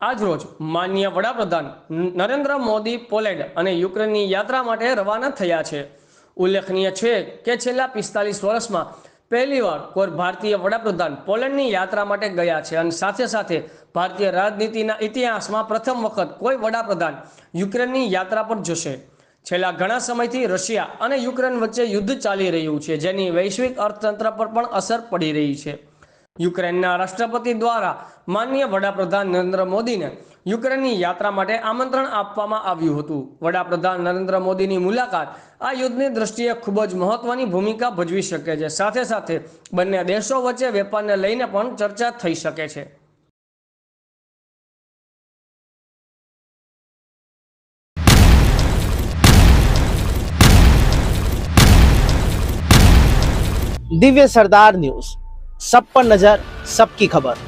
આજરોજ માન્ય વડાપ્રધાન નરેન્દ્ર મોદી પોલેન્ડ અને યુક્રેનની યાત્રા માટે રવાના થયા છે. ઉલ્લેખનીય છે કે છેલ્લા પિસ્તાલીસ વર્ષમાં પહેલીવાર કોઈ ભારતીય વડાપ્રધાન પોલેન્ડની યાત્રા માટે ગયા છે અને સાથે સાથે ભારતીય રાજનીતિના ઇતિહાસમાં પ્રથમ વખત કોઈ વડાપ્રધાન યુક્રેનની યાત્રા પર જશે. છેલ્લા ઘણા સમયથી રશિયા અને યુક્રેન વચ્ચે યુદ્ધ ચાલી રહ્યું છે, જેની વૈશ્વિક અર્થતંત્ર પર પણ અસર પડી રહી છે. યુક્રેનના રાષ્ટ્રપતિ દ્વારા માનનીય વડાપ્રધાન નરેન્દ્ર મોદીને યુક્રેનની યાત્રા માટે આમંત્રણ આપવામાં આવ્યું હતું. વડાપ્રધાન નરેન્દ્ર મોદીની મુલાકાત આ યુદ્ધની દ્રષ્ટિએ ખૂબ જ મહત્વની ભૂમિકા ભજવી શકે છે. સાથે સાથે બંને દેશો વચ્ચે વેપારને લઈને પણ ચર્ચા થઈ શકે છે. દિવ્ય સરદાર ન્યૂઝ. સબ પર નજર સબકી ખબર.